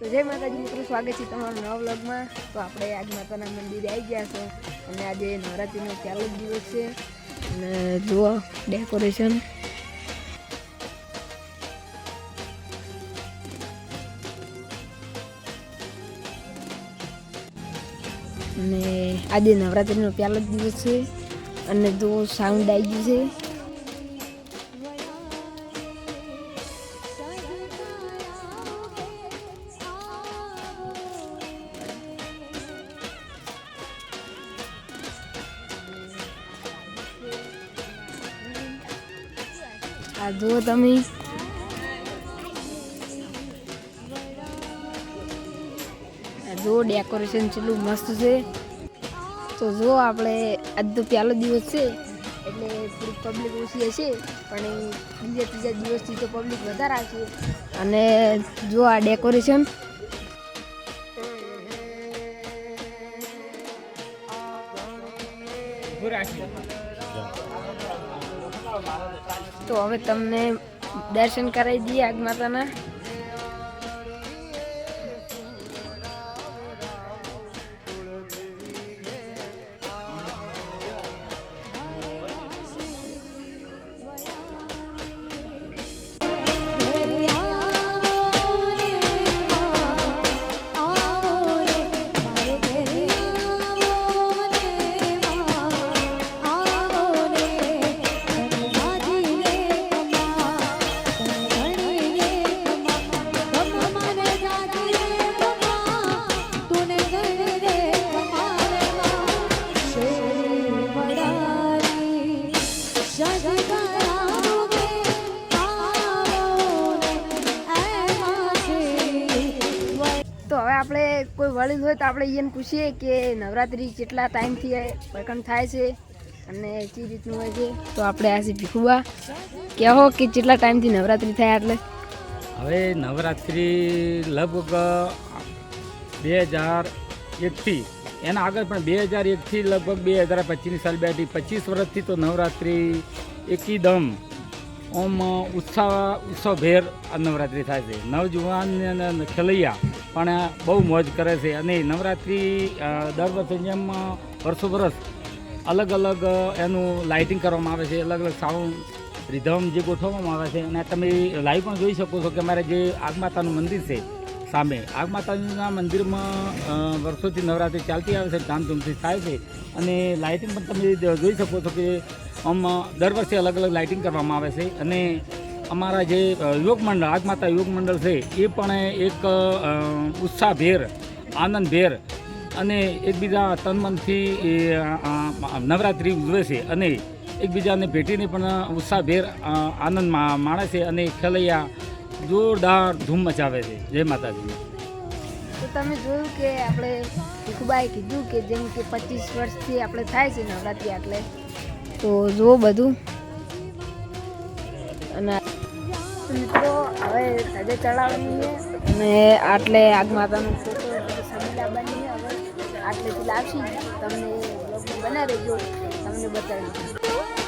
તો જય માતાજી, મિત્રો, સ્વાગત છે તમારા નવા વ્લોગમાં. તો આપણે આજ માતાના મંદિરે આવી ગયા છે. અને આજે નવરાત્રિનો પહેલો જ દિવસ છે. અને જુઓ ડેકોરેશન અને આજે નવરાત્રિનો પહેલો જ દિવસ છે. અને જો સાઉન્ડ આવી ગયું છે. આ જુઓ તમે. જુઓ ડેકોરેશન કેટલું મસ્ત છે. તો જો આપણે આજ તો પહેલો દિવસ છે, એટલે થોડીક પબ્લિક ઓછી હશે પણ બીજા ત્રીજા દિવસથી તો પબ્લિક વધારે આવશે અને જો આ ડેકોરેશન તો હવે તમને દર્શન કરાવી દઈએ આગ માતાના. કોઈ વળી હોય તો આપણે એને પૂછીએ કે નવરાત્રિ કેટલા ટાઈમથી પ્રકરણ થાય છે અને કઈ રીતનું હોય છે. તો આપણે આ ભીખુબા કહો કે કેટલા ટાઈમથી નવરાત્રિ થાય એટલે? હવે નવરાત્રિ લગભગ બે હજાર એકથી એના આગળ પણ બે હજાર એકથી લગભગ બે હજાર પચીસની સાલ બેઠી. પચીસ વર્ષથી તો નવરાત્રિ એકદમ ઓમ ઉત્સાહ ઉત્સવભેર આ નવરાત્રિ થાય છે. નવજુવાન અને ખેલૈયા પણ બહુ મોજ કરે છે. અને નવરાત્રિ દર વર્ષે જેમ વર્ષો વર્ષ અલગ અલગ એનું લાઇટિંગ કરવામાં આવે છે. અલગ અલગ સાઉન્ડ રિધમ જે ગોઠવવામાં આવે છે. અને તમે લાઈવ પણ જોઈ શકો છો કે અમારે જે આગમાતાનું મંદિર છે સામે. આગમાતાના મંદિરમાં વર્ષોથી નવરાત્રિ ચાલતી આવે છે, ધામધૂમથી થાય છે. અને લાઇટિંગ પણ તમે જોઈ શકો છો કે આમ દર વર્ષે અલગ અલગ લાઇટિંગ કરવામાં આવે છે. અને અમારા જે યોગ મંડળ આગમાતા યોગ મંડળ છે, એ પણ એક ઉત્સાહભેર, આનંદભેર અને એકબીજા તન મનથી એ નવરાત્રિ ઉજવે છે અને એકબીજાને ભેટીને પણ ઉત્સાહભેર આનંદ માણે છે અને ખેલૈયા જોરદાર ધૂમ મચાવે છે. જય માતાજી. તો તમે જોયું કે આપણે ભીખુબાએ કીધું કે જેમ કે પચીસ વર્ષથી આપણે થાય છે નવરાત્રિ એટલે. તો જુઓ બધું. અને મિત્રો હવે સજે ચડાવવાની છે અને આટલે આગ માતાનો ફોટો સમીલા બની હવે આટલેથી લાવશી. તમને બનાવી બના રહેજો તમને બતાવી